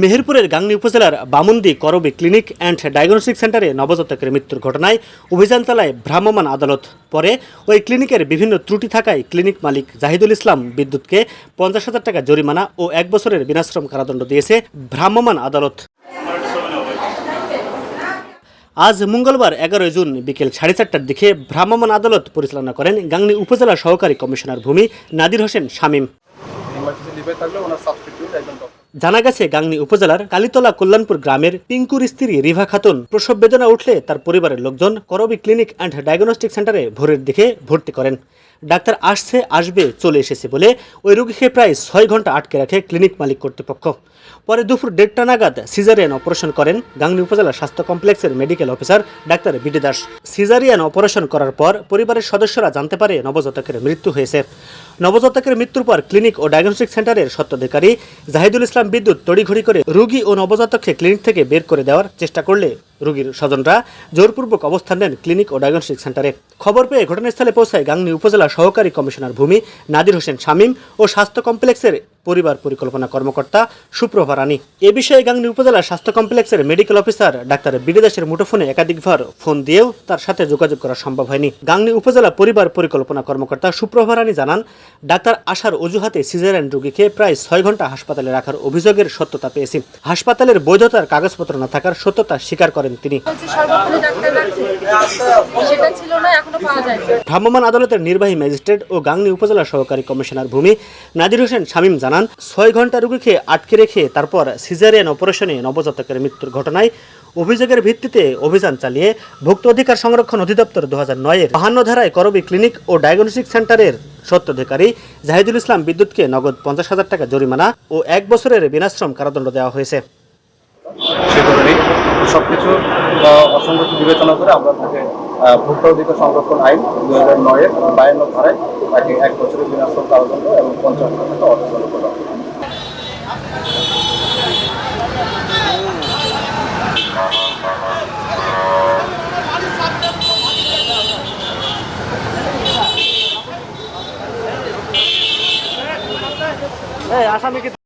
মেহেরপুরের গাংনী উপজেলার বামুন্দি করবি ক্লিনিক অ্যান্ড ডায়াগনস্টিক সেন্টারে নবজাতকের মৃত্যুর ঘটনায় অভিযান চালায় ভ্রাম্যমাণ আদালত। পরে ওই ক্লিনিকের বিভিন্ন ত্রুটি থাকায় ক্লিনিক মালিক জাহিদুল ইসলাম বিদ্যুৎকে পঞ্চাশ হাজার টাকা জরিমানা ও এক বছরের বিনাশ্রম কারাদণ্ড দিয়েছে ভ্রাম্যমাণ আদালত। আজ মঙ্গলবার এগারোই জুন বিকেল সাড়ে চারটার দিকে ভ্রাম্যমাণ আদালত পরিচালনা করেন গাংনী উপজেলা সহকারী কমিশনার ভূমি নাদির হোসেন শামীম। লিভে থাকলে ওনার সাবস্টিটিউট একজন ডক্টর জানা গেছে, গাংনী উপজেলার কালীতলা কল্যাণপুর গ্রামের পিঙ্কুর স্ত্রী রিভা খাতুন প্রসব বেদনা উঠলে তার পরিবারের লোকজন করবি ক্লিনিক অ্যান্ড ডায়াগনস্টিক সেন্টারে ভোরের দিকে ভর্তি করেন। ডাক্তার আসছে, আসবে, চলে এসেছে বলে ওই রোগীকে প্রায় ছয় ঘণ্টা আটকে রাখে ক্লিনিক মালিক কর্তৃপক্ষ। পরে দুপুর দেড়টা নাগাদ সিজারিয়ান অপারেশন করেন গাংনী উপজেলা স্বাস্থ্য কমপ্লেক্সের medical officer doctor BD Das. Caesarean operation করার পর পরিবারের সদস্যরা জানতে পারে নবজাতকের মৃত্যু হয়েছে। নবজাতকের মৃত্যুর পর ক্লিনিক ও ডায়াগনস্টিক সেন্টারের সত্ত্বাধিকারী জাহিদুল ইসলাম বিদ্যুৎ তড়িঘড়ি করে রোগী ও নবজাতককে ক্লিনিক থেকে বের করে দেওয়ার চেষ্টা করলে রোগীর স্বজনরা জোরপূর্বক অবস্থান নেন ক্লিনিক ও ডায়াগনস্টিক সেন্টারে। খবর পেয়ে ঘটনাস্থলে পৌঁছায় গাংনী উপজেলা সহকারী কমিশনার ভূমি নাদির হোসেন শামীম ও স্বাস্থ্য কমপ্লেক্সের পরিবার পরিকল্পনা কর্মকর্তা সুপ্রভা রানী। এ বিষয়ে গাংনী উপজেলা স্বাস্থ্য কমপ্লেক্সের মেডিকেল অফিসার ডাক্তার বিডিদাসের মুঠোফোনে একাধিকবার ফোন দিয়েও তার সাথে যোগাযোগ করা সম্ভব হয়নি। গাংনী উপজেলা পরিবার পরিকল্পনা কর্মকর্তা সুপ্রভা রানী জানান, ডাক্তার আসার অজুহাতে সিজারিয়ান রোগীকে প্রায় ছয় ঘণ্টা হাসপাতালে রাখার অভিযোগের সত্যতা পেয়েছি। হাসপাতালের বৈধতার কাগজপত্র না থাকার সত্যতা স্বীকার করেন তিনি। বলছে সর্বক্ষণে ডাক্তার রাখছে। সেটা ছিল না এখনও পাওয়া যায় ভ্রাম্যমাণ আদালতের নির্বাহী ম্যাজিস্ট্রেট ও গাংনী উপজেলা সহকারী কমিশনার ভূমি নাজির হোসেন শামীম জানান ছয় ঘণ্টা রোগীকে আটকে রেখে তারপর সিজারিয়ান অপারেশনে নবজাতকের মৃত্যুর ঘটনায় অভিযোগের ভিত্তিতে অভিযান চালিয়ে ভুক্ত অধিকার সংরক্ষণ অধিদপ্তর দু হাজার নয়ের বাহান্ন ধারায় করবি ক্লিনিক ও ডায়াগনস্টিক সেন্টারের সত্ত্বাধিকারী জাহিদুল ইসলাম বিদ্যুৎকে নগদ পঞ্চাশ হাজার টাকা জরিমানা ও এক বছরের বিনাশ্রম কারাদণ্ড দেওয়া হয়েছে। সব কিছু অসঙ্গতি বিবেচনা করে আমরা তাকে ভোক্তা অধিকার সংরক্ষণ আইন দুই হাজার নয়ের বায়ান্ন ধারায় তাকে এক বছরের বিনাশ্রম কারাদণ্ড এবং পঞ্চাশ হাজার টাকা অর্থদণ্ড করা হয়। আসামিকে